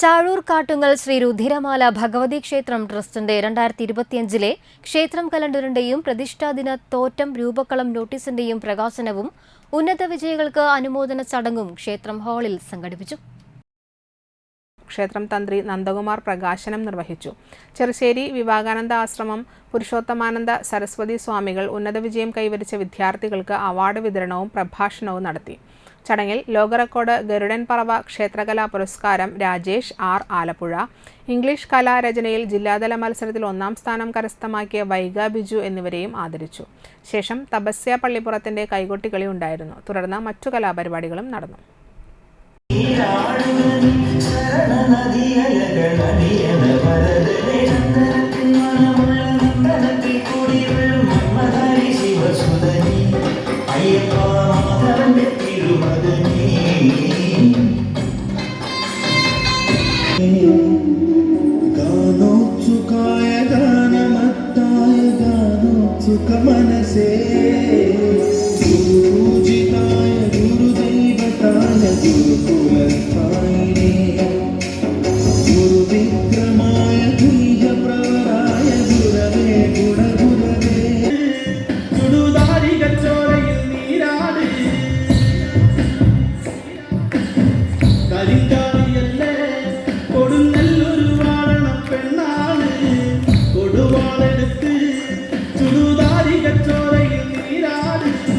ചാഴൂർ കാട്ടുങ്ങൽ ശ്രീ രുധിരമാല ഭഗവതി ക്ഷേത്രം ട്രസ്റ്റിന്റെ രണ്ടായിരത്തി ഇരുപത്തിയഞ്ചിലെ ക്ഷേത്രം കലണ്ടറിന്റെയും പ്രതിഷ്ഠാദിന തോറ്റം രൂപക്കളം നോട്ടീസിന്റെയും പ്രകാശനവും ഉന്നത വിജയികൾക്ക് അനുമോദന ചടങ്ങും ക്ഷേത്രം ഹാളിൽ സംഘടിപ്പിച്ചു. ക്ഷേത്രം തന്ത്രി നന്ദകുമാർ പ്രകാശനം നിർവഹിച്ചു. ചെറുശ്ശേരി വിവേകാനന്ദ ആശ്രമം പുരുഷോത്തമാനന്ദ സരസ്വതി സ്വാമികൾ ഉന്നത വിജയം കൈവരിച്ച വിദ്യാർത്ഥികൾക്ക് അവാർഡ് വിതരണവും പ്രഭാഷണവും നടത്തി. ചടങ്ങിൽ ലോകറെക്കോർഡ് ഗരുഡൻ പറവ ക്ഷേത്രകലാ പുരസ്കാരം രാജേഷ് ആർ ആലപ്പുഴ ഇംഗ്ലീഷ് കലാരചനയിൽ ജില്ലാതല മത്സരത്തിൽ ഒന്നാം സ്ഥാനം കരസ്ഥമാക്കിയ വൈഗ ബിജു എന്നിവരെയും ആദരിച്ചു. ശേഷം തപസ്യ പള്ളിപ്പുറത്തിന്റെ കൈകൊട്ടികളി ഉണ്ടായിരുന്നു. തുടർന്ന് മറ്റു കലാപരിപാടികളും നടന്നു. सुख मन से गुरु जिताय मनसे गुरुजिताय गुरुदैवताय गुरुकुलस्थायिने